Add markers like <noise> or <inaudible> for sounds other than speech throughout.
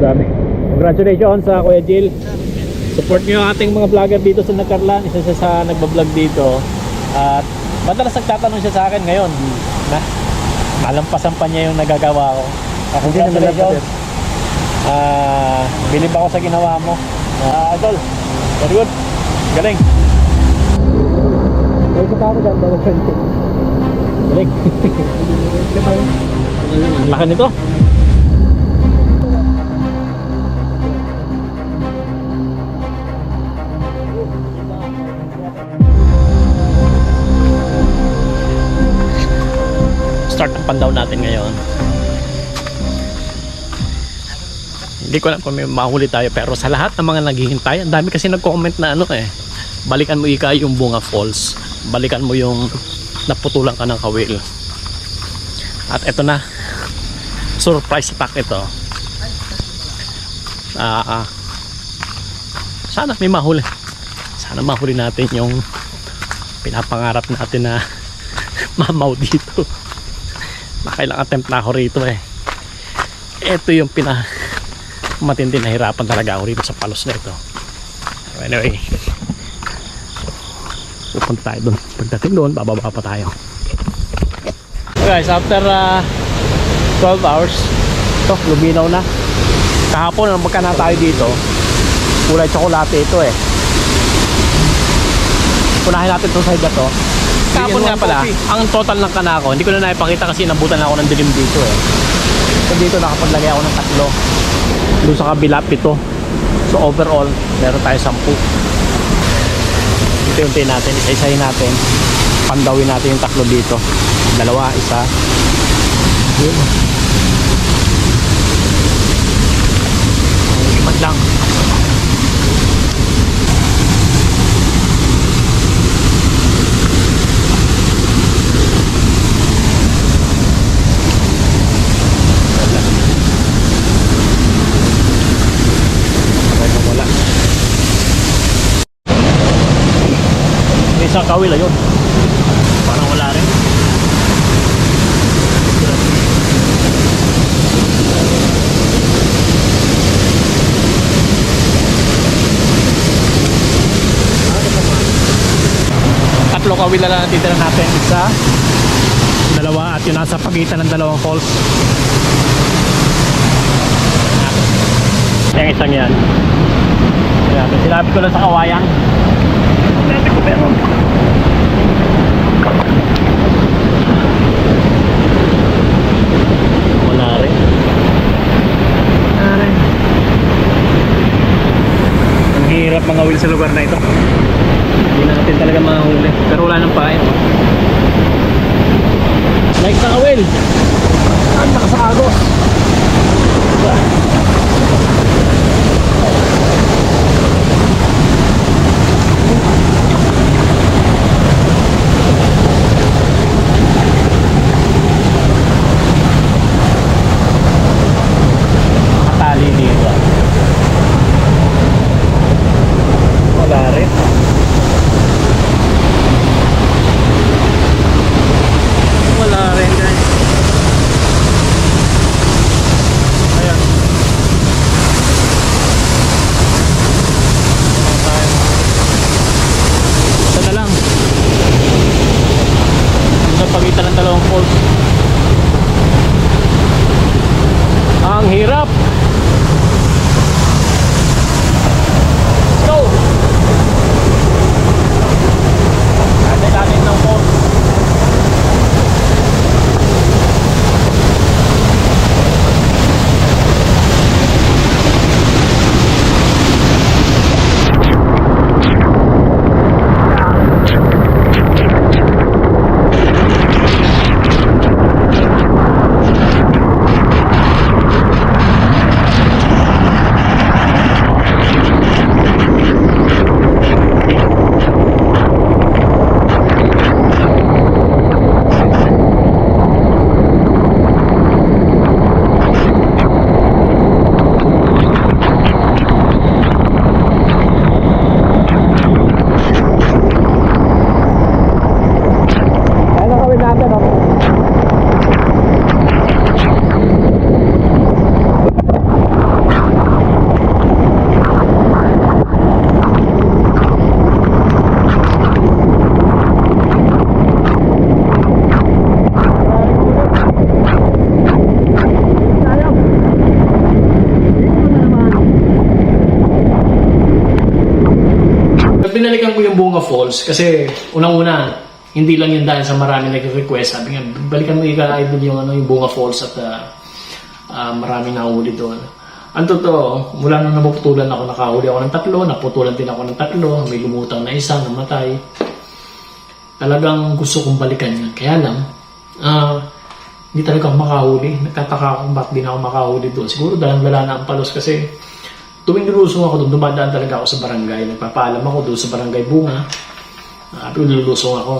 grabe. Congratulations sa Kuya Jill. Support nyo yung ating mga vlogger dito sa Nagkarlan. Isa siya sa nagbablog dito. At madalas nagtatanong siya sa akin ngayon na malampasan pa niya yung nagagawa ko. Ah, Hindi naman lang congratulations. Ah, bilib ako sa ginawa mo. Ah, Idol, very good. Galing. Ay, sa tao dyan, dalawa. Galing. <laughs> Ang laki nito. Pandaw natin ngayon. Hindi ko alam kung may mahuli tayo pero sa lahat ng mga naghihintay, ang dami kasi nag-comment na ano eh. Balikan mo ika yung Bunga Falls. Balikan mo yung naputulan ka ng kawil. At eto na. Surprise attack ito. Ah, ah. sana may mahuli. Sana mahuli natin yung pinapangarap natin na <laughs> mamaw dito. Nakailang attempt na ako rito eh. Ito yung pina matindi na hirapan talaga ako rito sa palos na ito. Anyway, pupunta tayo doon. Pagdating doon, bababa pa tayo. Guys, after uh, 12 hours, ito, luminaw na. Kahapon, ang magkana tayo dito, kulay tsokolate ito eh. Punahin natin itong side na to. Kahapon nga pala, ang total ng kana ko, hindi ko na naipakita kasi nabutan ako ng dilim dito eh. So dito nakapaglagay ako ng tatlo. Doon sa kabila, pito. So overall, meron tayo sampu. Unti-unti natin, isa-isahin natin. Pandawin natin yung taklo dito. Dalawa, isa. Yun. Lipat lang. Wala wala. May isang kawil ayun. Parang wala rin. Tatlo kawil lang ang titira natin. Isa, dalawa at yun nasa pagitan ng dalawang falls. Yung isang yan. Sinabi ko lang sa kawayan. Sinabi ko meron. Wala rin. Wala. Ang hirap mga wheel sa lugar na ito. Hindi natin talaga mahuli. Pero wala nang pain. Like sa kawil. Ang nakasagos. Nakatali Falls kasi unang-una, hindi lang yun dahil sa marami nag-request. Sabi nga, balikan mo ika idol yung, ano, yung Bunga Falls at ah, ah, marami nahuli doon. Ang totoo, mula nung naputulan ako, nakahuli ako ng tatlo, naputulan din ako ng tatlo, may lumutang na isa, namatay. Talagang gusto kong balikan yun. Kaya lang, ah, hindi talaga ako makahuli. Nagtataka ako bakit di na ako makahuli doon. Siguro dahil wala na ang palos kasi tuwing nilusong ako doon, dumadaan talaga ako sa barangay. Nagpapaalam ako doon sa barangay Bunga. Uh, pero nilusong ako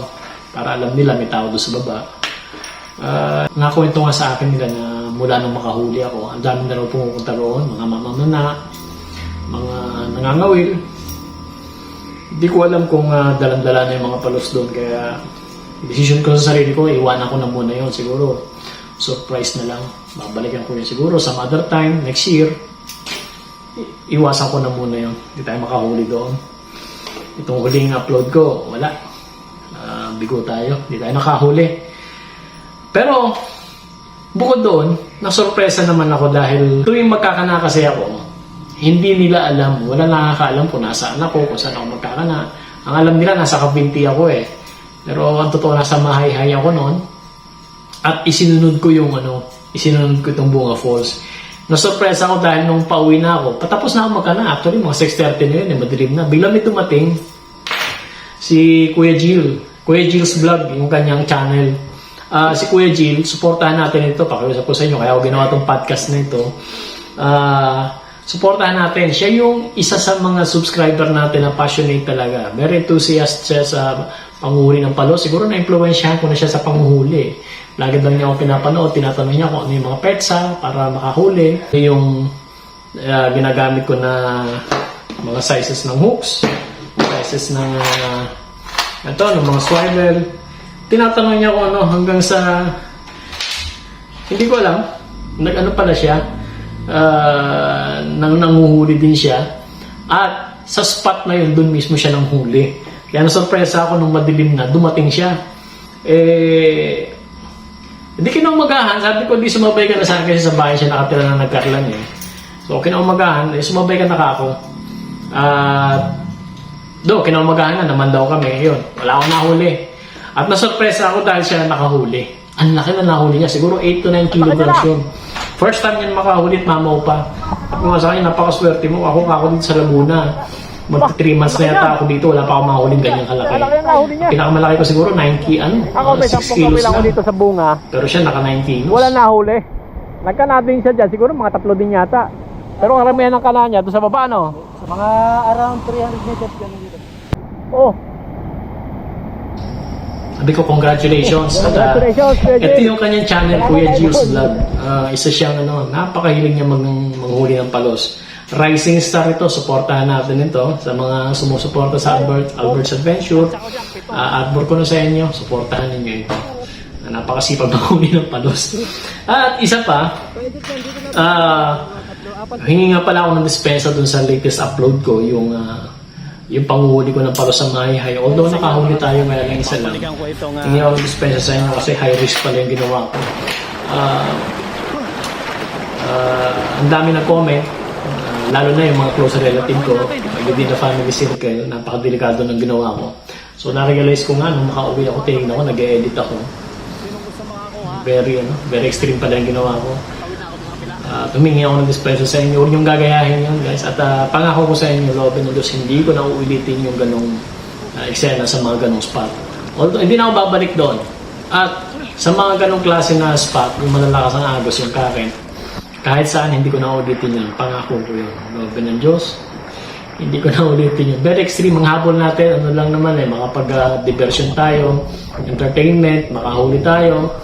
para alam nila may tao doon sa baba. Uh, nakakwento nga sa akin nila na mula nung makahuli ako, ang dami na raw pumupunta roon, mga mamamana, mga nangangawil. Hindi ko alam kung uh, dalang-dala na yung mga palos doon kaya decision ko sa sarili ko, iwanan ko na muna yon siguro. Surprise na lang. Babalikan ko yun siguro sa mother time, next year. Iwasan ko na muna yon Hindi tayo makahuli doon. Itong huling upload ko, wala. Ah, bigo tayo. Hindi tayo nakahuli. Pero, bukod doon, nasurpresa naman ako dahil tuwing magkakana kasi ako, hindi nila alam, wala nakakaalam kung nasaan ako, kung saan ako magkakana. Ang alam nila, nasa Kabinti ako eh. Pero ang totoo, nasa Mahayhay ako noon. At isinunod ko yung ano, isinunod ko itong Bunga Falls. Nasurpresa ako dahil nung pauwi na ako, patapos na ako magkana. Actually, mga 6.30 na yun, eh, madilim na. Bigla may dumating si Kuya Jill. Kuya Jill's Vlog, yung kanyang channel. Ah, si Kuya Jill, supportahan natin ito. Pakiusap ko sa inyo, kaya ako ginawa itong podcast na ito. Ah, supportahan natin. Siya yung isa sa mga subscriber natin na passionate talaga. Very enthusiast siya sa panguhuli ng palo. Siguro na-influensyahan ko na siya sa panguhuli. Lagi daw niya ako pinapanood, tinatanong niya kung ano yung mga petsa para makahuli. Yung ah, ginagamit ko na mga sizes ng hooks, sizes ng uh, ito, ng mga swivel. Tinatanong niya kung ano hanggang sa hindi ko alam. Nag-ano pala siya. ah, nang nanguhuli din siya. At sa spot na yun, doon mismo siya nang huli. Kaya nasurpresa ako nung madilim na, dumating siya. Eh, hindi kinaumagahan. Sabi ko, di sumabay ka na sa akin kasi sa bahay siya nakatira na nagkarlan eh. So, kinaumagahan, eh, sumabay ka na ka ako. At, do, kinaumagahan na naman daw kami. Yun, wala akong nahuli. At nasurpresa ako dahil siya nakahuli. Ang laki na nahuli niya. Siguro 8 to 9 kilograms yun. First time niya makahuli at mamaw pa. At mga sa akin, napakaswerte mo. Ako ako dito sa Laguna. Magta 3 months na yata ako dito. Wala pa ako mahuling ganyang kalaki. Pinakamalaki ko siguro 90 ano? Ako may 6 10 kilos na. dito sa bunga. Pero siya naka 9 kilos. Wala nahuli. Nagkana din siya dyan. Siguro mga tatlo din yata. Pero ang karamihan ng kana niya doon sa baba, no? Mga around 300 meters yan dito. Oh, Sabi ko, congratulations. <laughs> At, congratulations, Kuya ito Jay. yung kanyang channel, Kuya Gil's Vlog. Ah, isa siyang ano, napakahilig niya mag manghuli ng palos. Rising star ito, supportahan natin ito sa mga sumusuporta sa Albert, Albert's Adventure. Uh, advert ko na sa inyo, supportahan ninyo ito. Na napakasipag manghuli ng palos. At isa pa, ah, hingi nga pala ako ng dispensa dun sa latest upload ko, yung ah, yung panguhuli ko ng palos sa Mahihay. Although nakahuli tayo ngayon lang isa lang. Hindi ako dispensa sa inyo kasi high risk pala yung ginawa ko. Ah, ah, ang dami na comment, ah, lalo na yung mga close relative ko, within the family circle, napakadelikado ng ginawa ko. So na-realize ko nga nung makauwi ako, tinignan ko, nag-edit ako. Very, ano, very extreme pala yung ginawa ko. Uh, tumingi ako ng dispensa sa inyo. Huwag niyong gagayahin yun, guys. At ah, pangako ko sa inyo, Robin ng Diyos, hindi ko na uulitin yung ganong ah, eksena sa mga ganong spot. Although, hindi na ako babalik doon. At sa mga ganong klase na spot, yung malalakas ang agos, yung current, kahit saan, hindi ko na ulitin yun. Pangako ko yun. Robin ng Diyos, hindi ko na ulitin yun. Very extreme ang habol natin. Ano lang naman eh, makapag-diversion tayo, entertainment, makahuli tayo.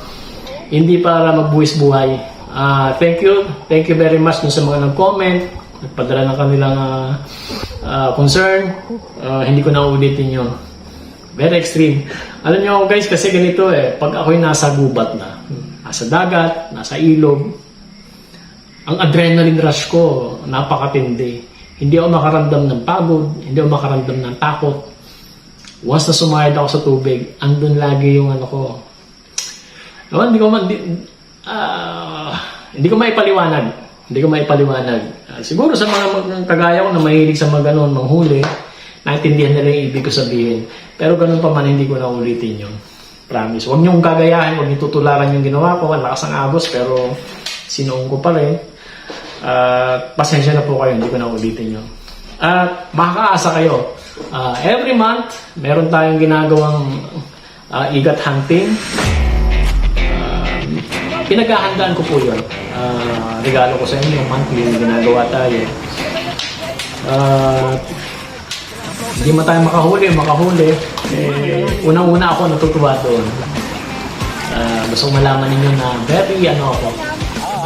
Hindi para magbuwis buhay. Ah, thank you. Thank you very much sa mga nag-comment. Nagpadala ng kanilang ah, ah, concern. Ah, hindi ko na ulitin yun. Very extreme. Alam niyo guys, kasi ganito eh, pag ako'y nasa gubat na, nasa dagat, nasa ilog, ang adrenaline rush ko, napakatindi. Hindi ako makaramdam ng pagod, hindi ako makaramdam ng takot. Once na sumayad ako sa tubig, andun lagi yung ano ko. Ewan, hindi ko man, di, ah, hindi ko maipaliwanag. Hindi ko maipaliwanag. Ah, siguro sa mga kagaya ko na mahilig sa mga ganun, manghuli, naintindihan nila yung ibig ko sabihin. Pero ganun pa man, hindi ko na ulitin yun. Promise. Huwag niyong gagayahin, huwag niyong tutularan yung ginawa ko. Ang lakas agos, pero sinuong ko pa rin. At pasensya na po kayo, hindi ko na ulitin yun. At makakaasa kayo. Ah, every month, meron tayong ginagawang ah, igat hunting. Ah, pinaghahandaan ko po yun. Ah, regalo ko sa inyo, monthly ginagawa tayo. At hindi man tayo makahuli, makahuli. Eh, unang-una ako natutuwa doon. Ah, gusto malaman ninyo na very ano ako.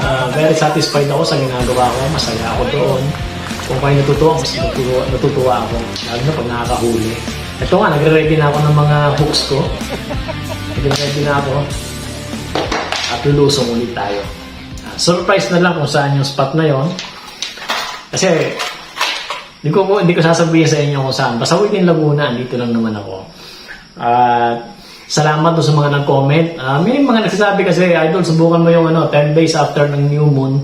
Ah, very satisfied ako sa ginagawa ko. Masaya ako doon. Kung kayo natutuwa, mas natutuwa, natutuwa ako. Lalo na pag nakakahuli. Ito nga, nagre-ready na ako ng mga hooks ko. Nagre-ready na ako. At lulusong ulit tayo. Ah, surprise na lang kung saan yung spot na yon. Kasi hindi ko, hindi ko sasabihin sa inyo kung saan. Basta within Laguna, dito lang naman ako. At salamat doon sa mga nag-comment. Ah, may mga nagsasabi kasi, Idol, subukan mo yung ano, 10 days after ng new moon.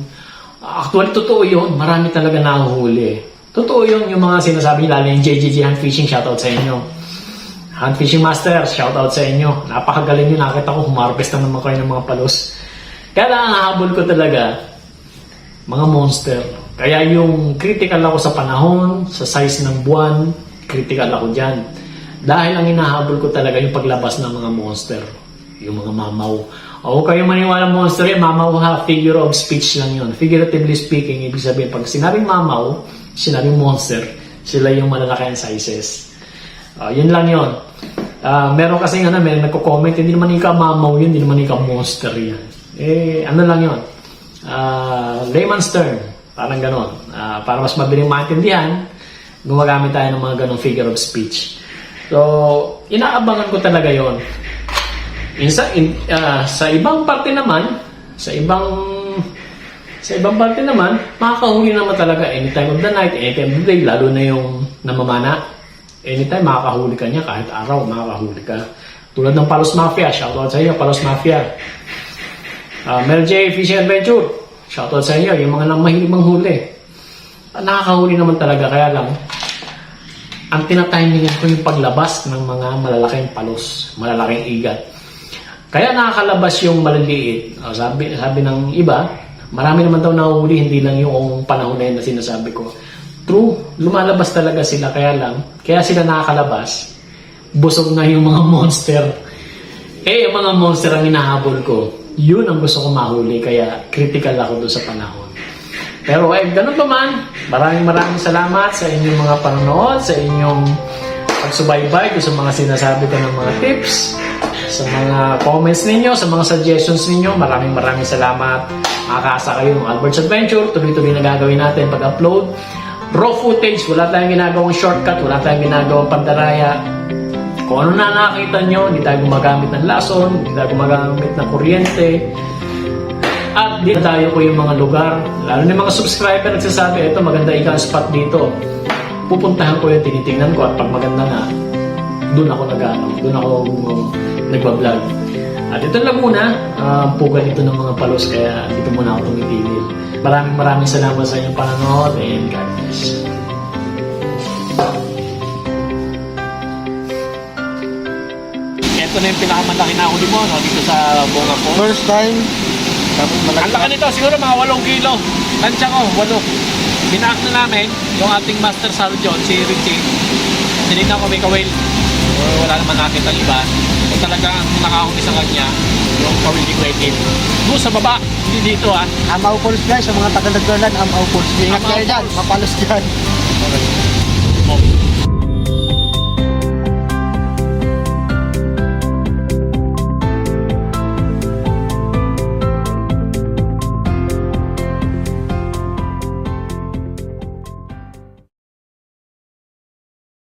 Ah, actually, totoo yun. Marami talaga nahuhuli. Totoo yun yung mga sinasabi, lalo yung JJJ Hunt Fishing, shoutout sa inyo. Hunt Fishing Master, shoutout sa inyo. Napakagaling yun. Nakita ko, humarvest na naman kayo ng mga palos. Kaya lang, ang habol ko talaga, mga monster. Kaya yung critical ako sa panahon, sa size ng buwan, critical ako dyan. Dahil ang hinahabol ko talaga yung paglabas ng mga monster. Yung mga mamaw. O kayong maniwala monster yan, mamaw ha, figure of speech lang yun. Figuratively speaking, ibig sabihin, pag sinabing mamaw, sinabing monster, sila yung malalaki ang sizes. Ah, yun lang yun. Ah, meron kasi ano, may nagko-comment, hindi naman ikaw mamaw yun, hindi naman ikaw monster yan. Eh, ano lang yun. Ah, layman's term. Parang ganon. Ah, para mas madaling maintindihan, gumagamit tayo ng mga ganong figure of speech. So, inaabangan ko talaga yon. Insa, in, ah, sa ibang parte naman, sa ibang sa ibang parte naman, makakahuli naman talaga anytime of the night, anytime of the day, lalo na yung namamana. Anytime makakahuli ka niya, kahit araw makakahuli ka. Tulad ng Palos Mafia, shoutout sa iyo, Palos Mafia. Uh, Mel J. Fishing Adventure, shoutout sa iyo, yung mga nang mahilig manghuli. Ah, nakakahuli naman talaga, kaya lang, ang tinatimingan ko yung paglabas ng mga malalaking palos, malalaking igat. Kaya nakakalabas yung maliliit. Ah, sabi, sabi ng iba, marami naman daw nahuhuli, hindi lang yung panahon na yun na sinasabi ko. True, lumalabas talaga sila, kaya lang, kaya sila nakakalabas, busog na yung mga <laughs> monster. Eh, yung mga monster ang hinahabol ko, yun ang gusto ko mahuli, kaya critical ako doon sa panahon. Pero eh, ganun pa man, maraming maraming salamat sa inyong mga panonood, sa inyong pagsubaybay ko sa mga sinasabi ko ng mga tips, sa mga comments ninyo, sa mga suggestions ninyo. Maraming maraming salamat. Makakaasa kayo ng Albert's Adventure. Tuloy-tuloy na gagawin natin pag-upload. Raw footage, wala tayong ginagawang shortcut, wala tayong ginagawang pandaraya. Kung ano na nakakita nyo, hindi tayo gumagamit ng lason, hindi tayo gumagamit ng kuryente. At di tayo ko yung mga lugar. Lalo na yung mga subscriber nagsasabi, ito maganda ika ang spot dito. Pupuntahan ko yung tinitingnan ko at pag maganda nga, doon ako nag doon ako um, nagbablog. At ito lang muna, uh, pugal ito ng mga palos kaya dito muna ako tumitigil. Maraming maraming salamat sa inyong panonood and God bless. Ito na yung pinakamalaki na huli mo no, dito sa Bunga po. First time. Tapos Ang laki nito, siguro mga 8 kilo. Tansya ko, 8. Binaak na namin yung ating master sergeant, si Richie. Tinignan ko may kawil. Wala naman nakita ang iba. Kung talaga ang nakahuli sa kanya, yung kawil ni Quentin. Doon sa baba, hindi dito ah. Amaw Falls guys, sa mga taga-nagdalan, Amaw Falls. Ingat kayo dyan, mapalos dyan. Oh.